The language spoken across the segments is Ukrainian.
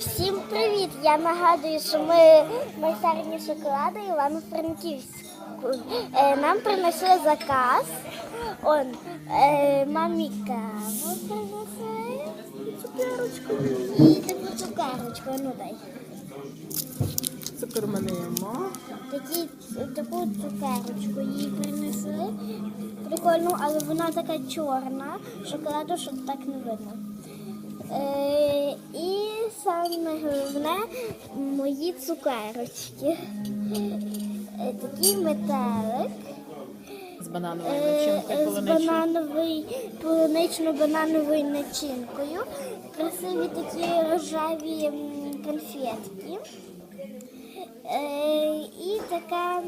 Всім привіт! Я нагадую, що ми майстерні шоколаду Івано-Франківську. Е, нам принесли заказ. Он е, мамі каву принесли. Цукерочку. І таку цукерочку. Ну дай. Цукор ми не. Такі, таку цукерочку їй принесли. Прикольну, але вона така чорна. Шоколаду, що так не видно. Е, саме головне мої цукерочки. Е, такий метелик З банановою е, начинкою з полуничною. банановий, полунично-банановою начинкою. Красиві такі рожеві конфетки. Е, і така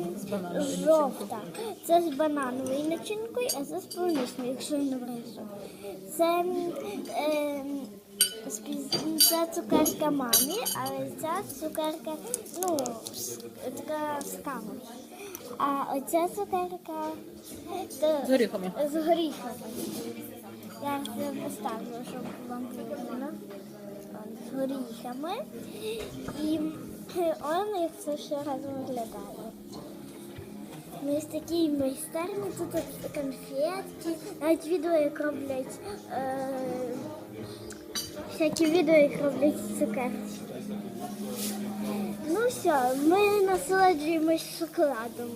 жовта. Це з банановою начинкою, а це з полуничною, якщо не брешу. Це, е, це цукерка мамі, але ця цукерка, ну, така з кавою. А оця цукерка то, З горіхами. з горіхами. Я це поставлю, щоб вам видно. Он, З горіхами. І он як це ще разом виглядає. Ми з такій майстерні, тут конфетки, навіть відео, як роблять. Е, всякі відео, як роблять цукерки. Ну все, ми насолоджуємось шоколадом.